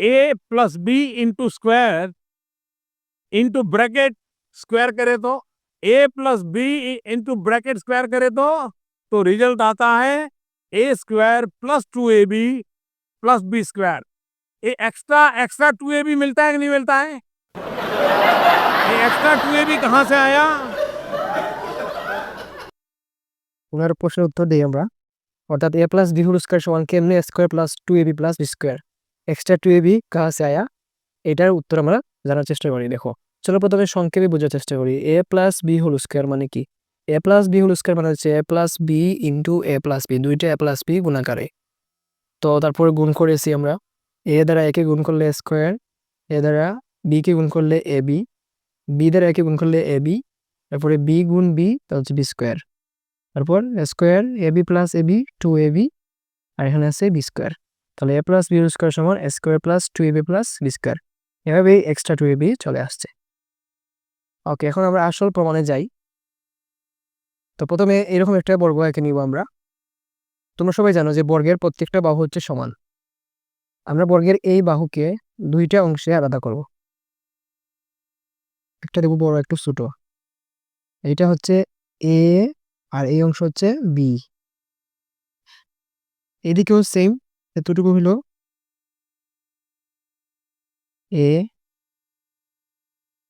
A plus B into square into bracket square करे तो A plus B into bracket square करे तो तो रिजल्ट आता है A square plus two A B plus B square ये extra extra two A B मिलता है कि नहीं मिलता है ये एक्स्ट्रा टू ए बी कहाँ से आया ওনার প্রশ্নের উত্তর দিই আমরা অর্থাৎ A plus B whole square সমান কেমনি square plus two A B plus B square extra two A B কাহা আয়া এটার উত্তর আমরা জানার চেষ্টা করি, দেখো। চলো প্রথমে সংক্ষেপে বোঝার চেষ্টা করি। A plus B whole square মানে কি? A plus B whole square মানে হচ্ছে A plus B into A plus B দুইটা এ প্লাস বি গুণাকারে। তো তারপরে গুণ করেছি আমরা। এ দ্বারা একে গুণ করলে স্কোয়ার এ দ্বারা বিকে গুণ করলে এ বি বি দ্বারা একে গুণ করলে এ বি তারপরে বি গুণ বি তা হচ্ছে বি স্কোয়ার তারপর square A B plus A B two A B আর এখানে আছে বি স্কোয়ার তাহলে এ প্লাস বি স্কোয়ার সমান square plus two A B plus B square এভাবেই এক্সট্রা টু এ বি চলে আসছে। ওকে এখন আমরা আসল প্রমাণে যাই। তো প্রথমে এরকম একটা বর্গ একে নিব আমরা। তোমরা সবাই জানো যে বর্গের প্রত্যেকটা বাহু হচ্ছে সমান। আমরা বর্গের এই বাহুকে দুইটা অংশে আলাদা করব। একটা দেবো বড়, একটু ছোট। এইটা হচ্ছে এ আর এই অংশ হচ্ছে বি এদিকেও সেম এতটুকু হলো? এ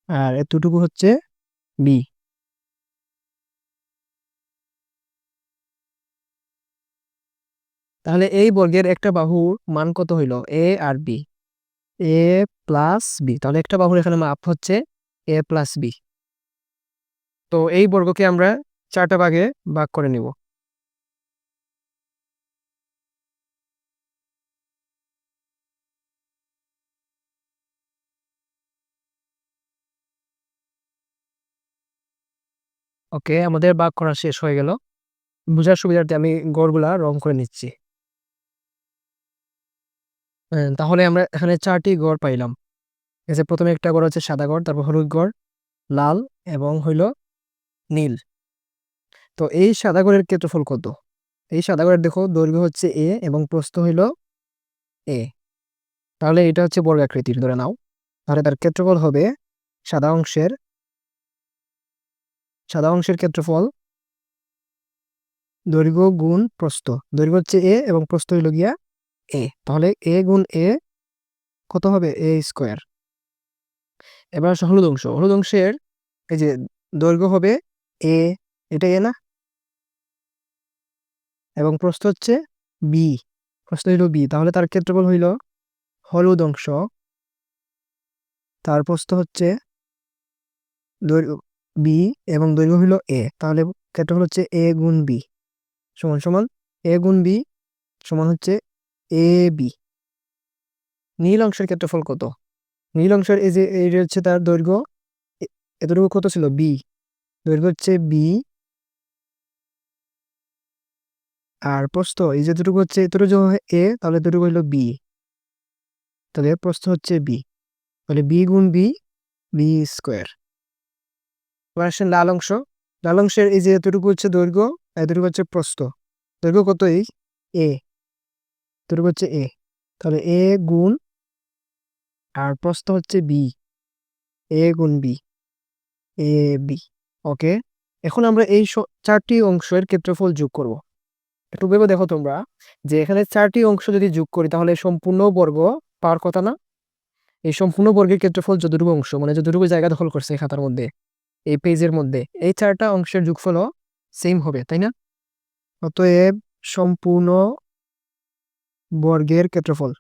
আর এতটুকু হচ্ছে বি। তাহলে এই বর্গের একটা বাহুর মান কত হইল? এ আর বি। A plus B. তাহলে একটা বাহুর এখানে মাপ হচ্ছে এ প্লাস বি। তো এই বর্গকে আমরা চারটা ভাগে ভাগ করে নিব। ওকে আমাদের ভাগ করা শেষ হয়ে গেল। বোঝার সুবিধার্থে আমি গড়গুলা রং করে নিচ্ছি। হ্যাঁ, তাহলে আমরা এখানে চারটি গড় পাইলাম। যে প্রথমে একটা গড় হচ্ছে সাদা গড় তারপর হলুদ গড় লাল এবং হইল নীল। তো এই সাদা গড়ের ক্ষেত্রফল কত? এই সাদা গড়ের দেখো দৈর্ঘ্য হচ্ছে এ এবং প্রস্থ হইল এ তাহলে এটা হচ্ছে বর্গাকৃতির ধরে নাও। তাহলে তার ক্ষেত্রফল হবে সাদা অংশের সাদা অংশের ক্ষেত্রফল। দৈর্ঘ্য গুণ প্রস্থ। দৈর্ঘ্য হচ্ছে এ এবং প্রস্থ হইল গিয়া এ তাহলে এ গুণ এ কত হবে? A square. এবার আসে হলুদ অংশ। হলুদ অংশের এই যে দৈর্ঘ্য হবে এ এটা এ না? এবং প্রস্থ হচ্ছে বি প্রস্থ হইল বি তাহলে তার ক্ষেত্রফল হইল হলুদ অংশ। তার প্রস্থ হচ্ছে দৈর্ঘ্য বি এবং দৈর্ঘ্য হইল এ। তাহলে ক্ষেত্রফল হচ্ছে এ গুণ বি। সমান সমান এ গুণ বি সমান হচ্ছে এ বি। নীল অংশের ক্ষেত্রফল কত? নীল অংশের এই যে, এই হচ্ছে তার দৈর্ঘ্য এতটুকু কত ছিল? বি। দৈর্ঘ্য হচ্ছে বি। আর প্রস্থ, এই যেটুকু হচ্ছে, এতটুকু যখন এ, তাহলে এতটুকু হইল বি। তাহলে প্রস্থ হচ্ছে বি। তাহলে বি গুণ বি বি স্কোয়ার। এবার আসেন লাল অংশ লাল অংশের এই যে এতটুকু হচ্ছে দৈর্ঘ্য, এতটুকু হচ্ছে প্রস্থ। দৈর্ঘ্য কত এই? এ। এতটুকু হচ্ছে এ। তাহলে এ গুণ আর প্রস্থ হচ্ছে বি। এ গুণ বি। A B. ওকে? এখন আমরা এই চারটি অংশের ক্ষেত্রফল যোগ করব। একটু ভেবে দেখো তোমরা যে এখানে চারটি অংশ যদি যোগ করি তাহলে সম্পূর্ণ বর্গ পাওয়ার কথা না? এই সম্পূর্ণ বর্গের ক্ষেত্রফল যতটুকু অংশ মানে যতটুকু জায়গা দখল করছে এই খাতার মধ্যে এই পেজের মধ্যে। এই চারটা অংশের যোগফলও সেম হবে, তাই না? অতএব সম্পূর্ণ বর্গের ক্ষেত্রফল।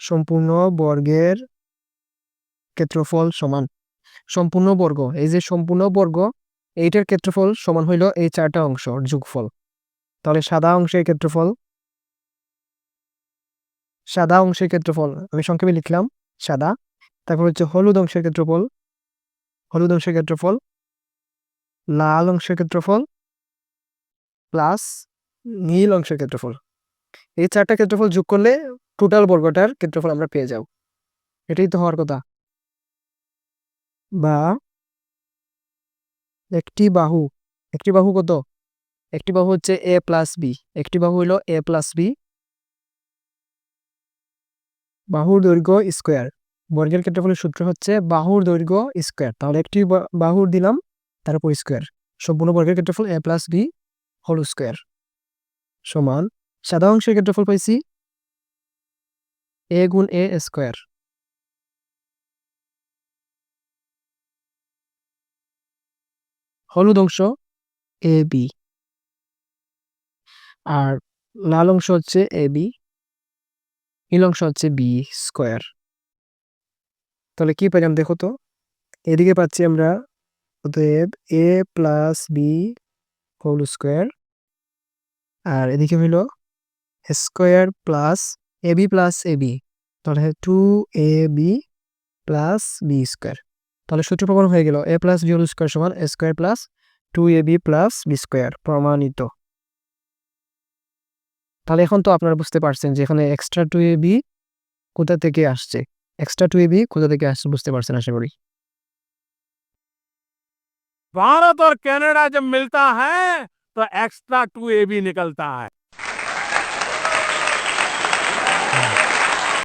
সম্পূর্ণ বর্গের ক্ষেত্রফল সমান। সম্পূর্ণ বর্গ, এই যে সম্পূর্ণ বর্গ, এইটার ক্ষেত্রফল সমান হইল এই চারটা অংশ যোগফল। তাহলে সাদা অংশের ক্ষেত্রফল, সাদা অংশের ক্ষেত্রফল, আমি সংক্ষেপে লিখলাম, সাদা। তারপর হচ্ছে হলুদ অংশের ক্ষেত্রফল হলুদ অংশের ক্ষেত্রফল, লাল অংশের ক্ষেত্রফল প্লাস নীল অংশের ক্ষেত্রফল। এই চারটা ক্ষেত্রফল যোগ করলে টোটাল বর্গটার ক্ষেত্রফল আমরা পেয়ে যাব। এটাই তো হওয়ার কথা। বা একটি বাহু একটি বাহু কত? একটি বাহু হচ্ছে এ প্লাস বি একটি বাহু হইল এ প্লাস বি বাহুর দৈর্ঘ্য স্কোয়ার বর্গের ক্ষেত্রফলের সূত্র হচ্ছে বাহুর দৈর্ঘ্য স্কোয়ার তাহলে একটি বাহুর দিলাম, তার উপর স্কোয়ার সম্পূর্ণ বর্গের ক্ষেত্রফল A plus B whole square সমান, সাদা অংশের ক্ষেত্রফল পাইছি এ গুণ এ স্কোয়ার হলুদ অংশ এ বি আর লাল অংশ হচ্ছে এ বি নীল অংশ হচ্ছে বি স্কোয়ার তাহলে কি পেলাম? দেখো তো, এদিকে পাচ্ছি আমরা অতএব A plus B whole square আর এদিকে হইল square plus A B plus A B তাহলে two A B plus B square তাহলে সূত্র প্রমাণ হয়ে গেল A plus B whole square সমান A square plus two A B plus B square প্রমাণিত। তাহলে এখন তো আপনারা বুঝতে পারছেন যে এখানে এক্সট্রা টু এ বি কোথা থেকে আসছে। এক্সট্রা টু এ বি কোথা থেকে আসছে বুঝতে পারছেন আশা করি भारत और कनाडा जब मिलता है तो एक्स्ट्रा टू ए भी निकलता है